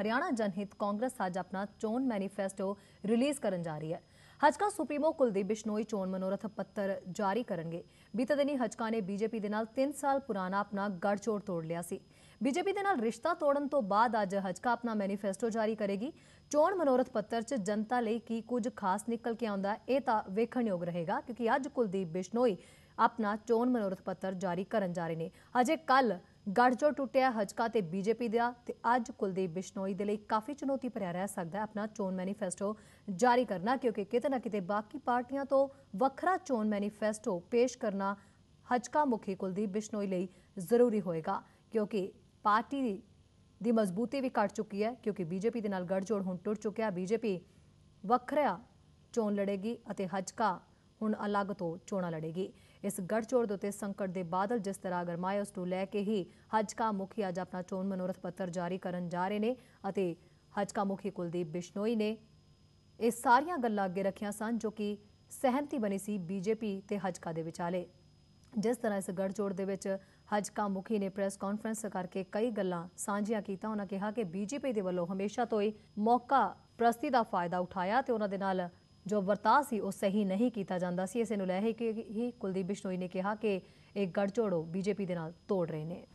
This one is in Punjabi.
ਹਰਿਆਣਾ ਜਨਹਿਤ ਕਾਂਗਰਸ ਅੱਜ ਆਪਣਾ ਚੋਣ ਮੈਨੀਫੈਸਟੋ ਰਿਲੀਜ਼ ਕਰਨ ਜਾ ਰਹੀ ਹੈ। ਹਜਕਾ ਸੁਪਰੀਮੋ ਕੁਲਦੀਪ ਬਿਸ਼ਨੋਈ ਚੋਣ ਮਨੋਰਥ ਪੱਤਰ ਜਾਰੀ ਕਰਨਗੇ। ਬੀਤੇ ਦਿਨੀ ਹਜਕਾ ਨੇ ਬੀਜੇਪੀ ਦੇ ਨਾਲ 3 ਸਾਲ ਪੁਰਾਣਾ ਆਪਣਾ ਗੜਚੋੜ ਤੋੜ ਲਿਆ ਸੀ। ਬੀਜੇਪੀ ਦੇ ਨਾਲ ਰਿਸ਼ਤਾ ਤੋੜਨ ਤੋਂ ਬਾਅਦ ਅੱਜ ਹਜਕਾ ਆਪਣਾ ਮੈਨੀਫੈਸਟੋ ਜਾਰੀ ਕਰੇਗੀ। ਚੋਣ ਮਨੋਰਥ ਪੱਤਰ 'ਚ ਜਨਤਾ ਲਈ ਕੀ ਕੁਝ ਖਾਸ ਨਿਕਲ ਕੇ ਆਉਂਦਾ ਇਹ ਤਾਂ ਵੇਖਣਯੋਗ ਰਹੇਗਾ, ਕਿਉਂਕਿ ਅੱਜ ਕੁਲਦੀਪ ਬਿਸ਼ਨੋਈ ਆਪਣਾ ਚੋਣ ਮਨੋਰਥ ਪੱਤਰ ਜਾਰੀ ਕਰਨ ਜਾ ਰਹੇ ਨੇ। ਅਜੇ ਕੱਲ ਗੜਜੋ ਟੁੱਟਿਆ ਹਜਕਾ ਤੇ ਬੀਜੇਪੀ ਦਾ ਤੇ ਅੱਜ ਕੁਲਦੀਪ ਬਿਸ਼ਨੋਈ ਦੇ ਲਈ ਕਾਫੀ ਚੁਣੌਤੀ ਭਰਿਆ ਰਹਿ ਸਕਦਾ ਹੈ ਆਪਣਾ ਚੋਣ ਮੈਨੀਫੈਸਟੋ ਜਾਰੀ ਕਰਨਾ, ਕਿਉਂਕਿ ਕਿਤੇ ਨਾ ਕਿਤੇ ਬਾਕੀ ਪਾਰਟੀਆਂ ਤੋਂ ਵੱਖਰਾ ਚੋਣ ਮੈਨੀਫੈਸਟੋ ਪੇਸ਼ ਕਰਨਾ ਹਜਕਾ ਮੁਖੀ ਕੁਲਦੀਪ ਬਿਸ਼ਨੋਈ ਲਈ ਜ਼ਰੂਰੀ ਹੋਏਗਾ, ਕਿਉਂਕਿ ਪਾਰਟੀ ਦੀ ਮਜ਼ਬੂਤੀ ਵੀ ਘਟ ਚੁੱਕੀ ਹੈ, ਕਿਉਂਕਿ ਬੀਜੇਪੀ ਦੇ ਨਾਲ ਗੜਜੋੜ ਹੁਣ ਟੁੱਟ ਚੁੱਕਿਆ, ਬੀਜੇਪੀ ਵੱਖਰਾ ਚੋਣ ਲੜੇਗੀ ਅਤੇ ਹਜਕਾ ਹੁਣ ਅਲੱਗ ਤੋਂ ਚੋਣਾਂ ਲੜੇਗੀ। ਇਸ ਗੜਚੋੜ ਦੇ ਉੱਤੇ ਸੰਕਟ ਦੇ ਬਾਦਲ ਜਿਸ ਤਰ੍ਹਾਂ ਗਰਮਾਏ ਉਸ ਨੂੰ ਲੈ ਕੇ ਹੀ ਹਜਕਾ ਮੁਖੀ ਅੱਜ ਆਪਣਾ ਚੋਣ ਮਨੋਰਥ ਪੱਤਰ ਜਾਰੀ ਕਰਨ ਜਾ ਰਹੇ ਨੇ ਅਤੇ ਹਜਕਾ ਮੁਖੀ ਕੁਲਦੀਪ ਬਿਸ਼ਨੋਈ ਨੇ ਇਹ ਸਾਰੀਆਂ ਗੱਲਾਂ ਅੱਗੇ ਰੱਖੀਆਂ ਸਨ ਜੋ ਕਿ ਸਹਿਮਤੀ ਬਣੀ ਸੀ ਬੀਜੇਪੀ ਤੇ ਹਜਕਾ ਦੇ ਵਿਚਾਲੇ। ਜਿਸ ਤਰ੍ਹਾਂ ਇਸ ਗੜਚੋੜ ਦੇ ਵਿੱਚ ਹਜਕਾ ਮੁਖੀ ਨੇ ਪ੍ਰੈਸ ਕਾਨਫਰੰਸ ਕਰਕੇ ਕਈ ਗੱਲਾਂ ਸਾਂਝੀਆਂ ਕੀਤਾ ਉਹਨਾਂ ਕਿਹਾ ਕਿ ਬੀਜੇਪੀ ਦੇ ਵੱਲੋਂ ਹਮੇਸ਼ਾ ਤੋਂ ਹੀ ਮੌਕਾ ਪ੍ਰਸਤੀ ਦਾ ਫਾਇਦਾ ਉਠਾਇਆ ਤੇ ਉਹਨਾਂ ਦੇ ਨਾਲ ਜੋ ਵਰਤਾਅ ਸੀ, ਉਹ ਸਹੀ ਨਹੀਂ ਕੀਤਾ ਜਾਂਦਾ ਸੀ। ਇਸੇ ਨੂੰ ਲੈ ਕੇ ਹੀ ਕੁਲਦੀਪ ਬਿਸ਼ਨੋਈ ਨੇ ਕਿਹਾ ਕਿ ਇਹ ਗੜਚੋੜੋ ਬੀਜੇਪੀ ਦੇ ਨਾਲ ਤੋੜ ਰਹੇ ਨੇ।